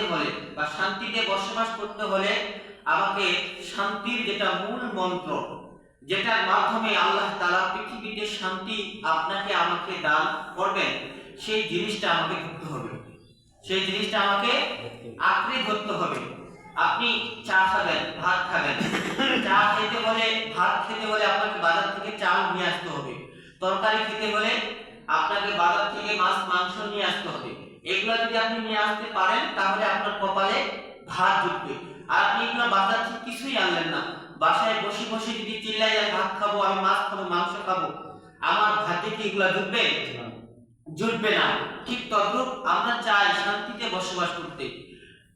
মানতে হলে বা শান্তিতে বসবাস করতে হলে আমাকে শান্তির যেটা মূল মন্ত্র, যেটার মাধ্যমে আল্লাহ তাআলা পৃথিবীতে শান্তি আপনাকে, আমাকে দান করবেন, সেই জিনিসটা আমাকে ধরতে হবে। সেই জিনিসটা আমাকে আঁকড়ে ধরতে হবে। আপনি চা খাবেন, ভাত খাবেন। চা খেতে হলে, ভাত খেতে হলে আপনাকে বাজার থেকে চাল নিয়ে আসতে হবে। তরকারি খেতে হলে আপনাকে বাজার থেকে মাছ, মাংস নিয়ে আসতে হবে। এগুলো যদি আপনি নিয়ে আসতে পারেন, তাহলে আপনার কপালে ভাত জুটবে আর আপনি এগুলো বাজার কিছুই আনলেন না। বাসায় বসে বসে যদি চিল্লাই ভাত খাব, আমি মাছ খাব, মাংস খাব, আমার ভাতে কি এগুলো জুটবে জুটবে না। ঠিক তদ্রুপ আমরা চাই শান্তিতে বসবাস করতে।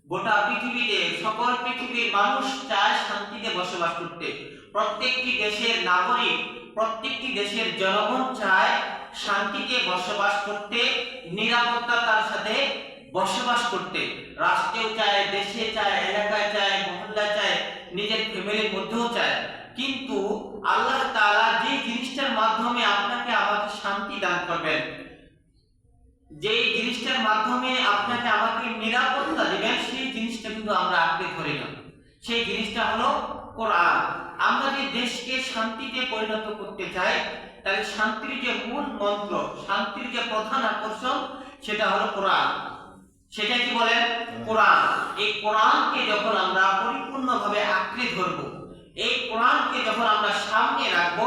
গোটা পৃথিবীতে, সকল পৃথিবীর মানুষ চায় শান্তিতে বসবাস করতে। প্রত্যেকটি দেশের নাগরিক, প্রত্যেকটি দেশের জনগণ চায় শান্তিতে বসবাস করতে নিরাপত্তার সাথে বসবাস করতে। রাষ্ট্রেও চায়, দেশে চায়, এলাকায় চায়, মহল্লায় চায়, নিজের ফ্যামিলির মধ্যেও চায়। কিন্তু আল্লাহ তাআলা যে জিনিসটার মাধ্যমে আপনাকে আমাকে শান্তি দান করবেন যে জিনিসটার মাধ্যমে আপনাকে আমাকে নিরাপত্তা দিবেন, সেই জিনিসটা কিন্তু আমরা আঁকড়ে ধরি না। সেই জিনিসটা হলো কোরআন। আমরা যে দেশকে শান্তিতে পরিণত করতে চাই, তাহলে শান্তির যে মূল মন্ত্র, শান্তির যে প্রধান আকর্ষণ, সেটা হলো কোরআন। সেটা কি বলেন? কোরআন। এই কোরআনকে যখন আমরা পরিপূর্ণভাবে আঁকড়ে ধরবো, এই কোরআনকে যখন আমরা সামনে রাখব,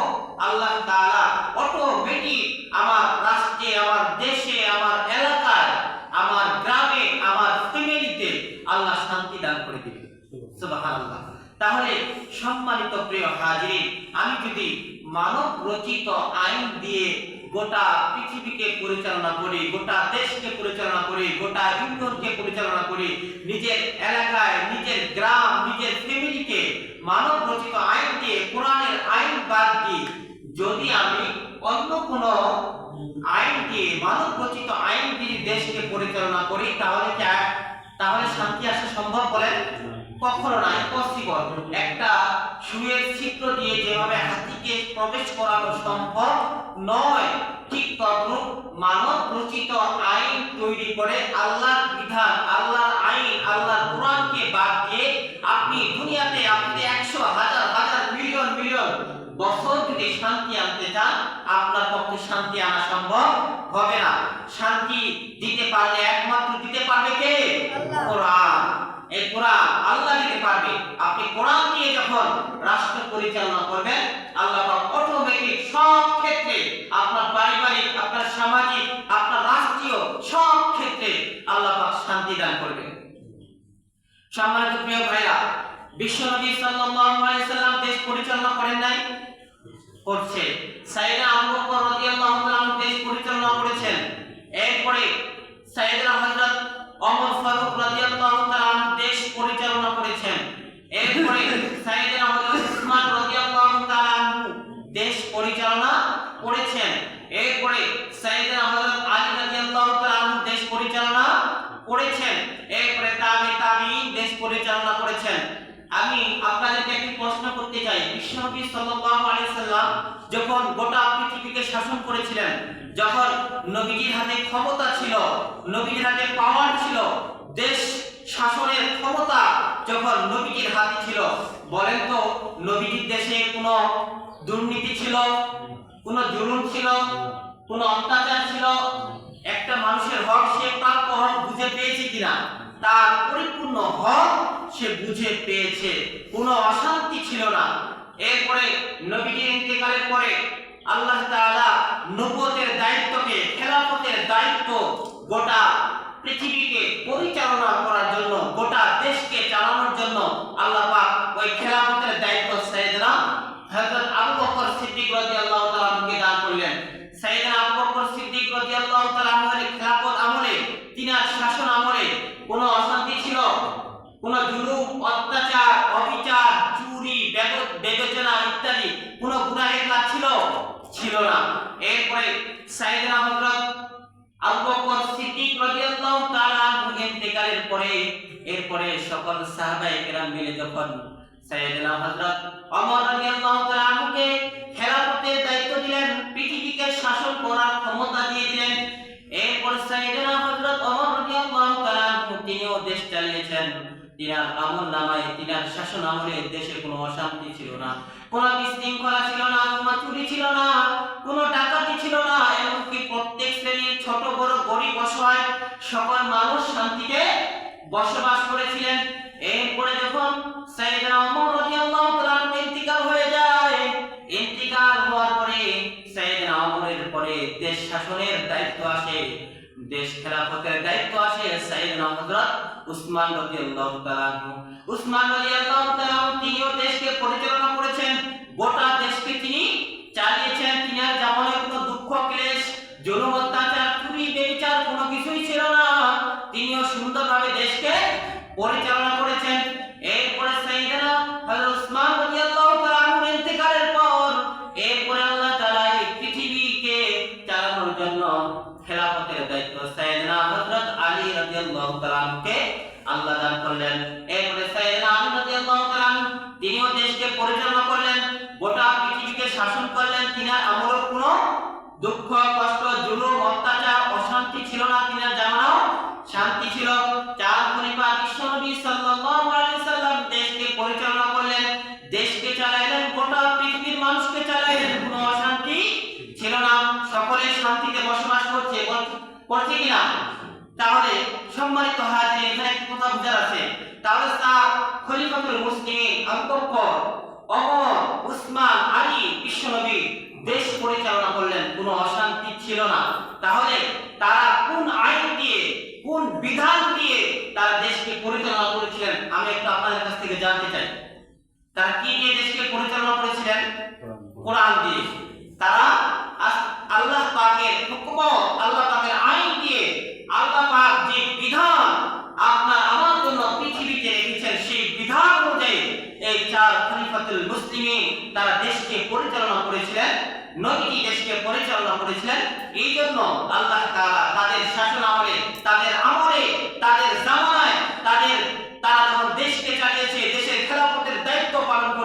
আল্লাহ তাআলা অটোমেটিক আমার দেশে আমার এলাকায় আমার গ্রামে আমার ফ্যামিলিতে আল্লাহ শান্তি দান করে দিবে সুবহানাল্লাহ তাহলে সম্মানিত প্রিয় হাজির, আমি যদি মানব রচিত আইন দিয়ে গোটা পৃথিবীকে পরিচালনা করি, গোটা দেশকে পরিচালনা করি, গোটা ইউনিয়নকে পরিচালনা করি, নিজের এলাকায়, নিজের গ্রাম, নিজের ফ্যামিলিকে মানব রচিত আইন দিয়ে, কোরআনের আইন বাদ দিয়ে, যদি আমি অন্য কোনো দিয়ে, মানব রচিত আইন দিয়ে দেশকে পরিচালনা করি, তাহলে তাহলে শান্তি আসা সম্ভব বলেন? কখনো না ইম্পসিবল একটা সুয়ের ছিদ্র দিয়ে যেভাবে হাতিকে প্রবেশ করানো সম্ভব নয় ঠিক তদ্রূপ মানব রচিত আইন তৈরি করে আল্লাহর বিধান আল্লাহর আইন আল্লাহর কোরআনকে বাদ দিয়ে আপনি দুনিয়াতে আপনি একশো হাজার হাজার মিলিয়ন মিলিয়ন বছর যদি শান্তি আনতে চান আপনার পক্ষে শান্তি আনা সম্ভব হবে না। শান্তি দিতে পারলে একমাত্র দিতে পারবে কে। কোরআন। এই কোরআন আল্লাহ দিতে পারবে। আপনি কোরআন যখন রাষ্ট্র পরিচালনা করবেন, আল্লাহ অটোমেটিক সব ক্ষেত্রে আপনার পারিবারিক, আপনার সামাজিক, আপনার রাষ্ট্রীয় সব ক্ষেত্রে আল্লাহ শান্তি দান করবেন। সম্মানিত প্রিয় ভাইরা বিশ্বনবী সাল্লাল্লাহু আলাইহি সাল্লাম দেশ পরিচালনা করেন নাই, করছে। সাইয়েদনা আবু রাদিয়াল্লাহু তাআলা দেশ পরিচালনা করেছেন। এরপরে সাইয়েদনা হযরত ওমর ফারুক রাদিয়াল্লাহু তাআলা আনহু দেশ পরিচালনা করেছেন এরপরে সাইয়েদনা হযরত উসমান রাদিয়াল্লাহু তাআলা আনহু দেশ পরিচালনা করেছেন এরপরে সাইয়েদনা হযরত আলী রাদিয়াল্লাহু তাআলা আনহু দেশ পরিচালনা করেছেন। এরপরে তাবে তাবিঈন দেশ পরিচালনা করেছেন। আমি আপনাদেরকে একটি প্রশ্ন করতে চাই। বিশ্বনবী সাল্লাল্লাহু আলাইহি সাল্লাম যখন গোটা পৃথিবীকে শাসন করেছিলেন, যখন নবীজির হাতে ক্ষমতা ছিল, নবীজির হাতে পাওয়ার ছিল, দেশ শাসনের ক্ষমতা যখন নবীজির হাতে ছিল, বলেন তো, নবীজির দেশে কোনো দুর্নীতি ছিল, কোনো জুলুম ছিল, কোনো অত্যাচার ছিল? একটা মানুষের হক সে প্রাপ্য হক বুঝে পেয়েছে কিনা, তার পরিপূর্ণ হক সে বুঝে পেয়েছে। কোনো অশান্তি ছিল না। এরপরে নবীজির ইন্তেকালের পরে আল্লাহ তাআলা নবুয়তের দায়িত্বকে, খেলাফতের দায়িত্ব গোটা পৃথিবীকে পরিচালনা করার জন্য, গোটা দেশকে চালানোর জন্য আল্লাহ পাক ওই খেলাফতের দায়িত্ব সাইয়েদনা হযরত আবু বকর সিদ্দিক রাদিয়াল্লাহু তাআলা আনহুকে দান করলেন সাইয়েদনা আবু বকর সিদ্দিক রাদিয়াল্লাহু তাআলা আনহুর খেলাফত আমলে তিনার শাসন আমলে কোনো অশান্তি ছিল কোনো জুলুম অত্যাচার অবিচার চুরি ইত্যাদি কোনো গুনাহের কাজ ছিল? ছিল না। এরপরে সাইয়েদনা হযরত আবু বকর সিদ্দিক রাদিয়াল্লাহু তাআলা ইন্তেকালের পরে, এরপরে সকল সাহাবায়ে কেরাম মিলে যখন সাইয়েদনা হযরত ওমর রাদিয়াল্লাহু তাআলা খেলাফতের দায়িত্ব দিলেন পৃথিবীকে শাসন করার তিনার আমল নামায় তিনার শাসন আমলে দেশে কোনো অশান্তি ছিল না। কোনো বিশৃঙ্খলা ছিল না কোনো চুরি ছিল না, কোনো ডাকাতি ছিল না। এমনকি প্রত্যেক শ্রেণির ছোট, বড়, গরিব, অসহায় সকল মানুষ শান্তিতে বসবাস করেছিলেন। এরপরে যখন সাইয়েদনা ওমর রাদিয়াল্লাহু তাআলা ইন্তিকাল হয়ে যায়, ইন্তিকাল হওয়ার পরে সাইয়েদনা ওমরের পরে দেশ শাসনের দায়িত্ব আসে। দেশ খেলাফতের দায়িত্ব আসে সাইয়েদনা হযরত উসমান রাদিয়াল্লাহু তাআলা উসমান রাদিয়াল্লাহু তাআলা তিনি তিনিও দেশকে পরিচালনা করেছেন। গোটা দেশকে তিনি চালিয়েছেন। তিনি আর জামানে কোনো দুঃখ, ক্লেশ, জুলুম, অত্যাচার চুরি বেবিচার কোনো কিছুই ছিল না। তিনিও সুন্দরভাবে দেশকে পরিচালনা করেছেন। আল্লাহ দান করলেন। তিনিও দেশকে পরিচালনা করলেন, গোটা পৃথিবীকে শাসন করলেন। তিনার আমলের কোনো দুঃখ, কষ্ট, জুলুম, অত্যাচার, অশান্তি ছিল না। তিনার জামানাও শান্তি ছিল। চার খলিফা বিশ্বনবী সাল্লাম দেশকে পরিচালনা করলেন। দেশকে চালাইলেন, গোটা পৃথিবীর মানুষকে চালাইলেন। কোনো অশান্তি ছিল না। সকলে শান্তিতে বসবাস করছে। করছে কিনা? তাহলে সম্মানিত হাজির এখানে একটি কথা বুঝার আছে। তাহলে স্যার খলিফাতুল মুসলিমিন আবু অমর উসমান আলী বিশ্বনবী দেশ পরিচালনা করলেন কোনো অশান্তি ছিল না। তাহলে তারা কোন আইন দিয়ে কোন বিধান দিয়ে তারা দেশকে পরিচালনা করেছিলেন আমি একটু আপনাদের কাছ থেকে জানতে চাই। তারা কি দিয়ে দেশকে পরিচালনা করেছিলেন? কোরআন দিয়ে। তারা আল্লাহ পাকের হুকুম আল্লাহ দেশকে পরিচালনা করেছিলেন, নয়টি দেশকে পরিচালনা করেছিলেন। এই জন্য আল্লাহ তাদের শাসন আমলে, তাদের আমলে, তাদের জামানায়, তাদের, তারা যখন দেশকে চালিয়েছে, দেশের খেলাপথের দায়িত্ব পালন করে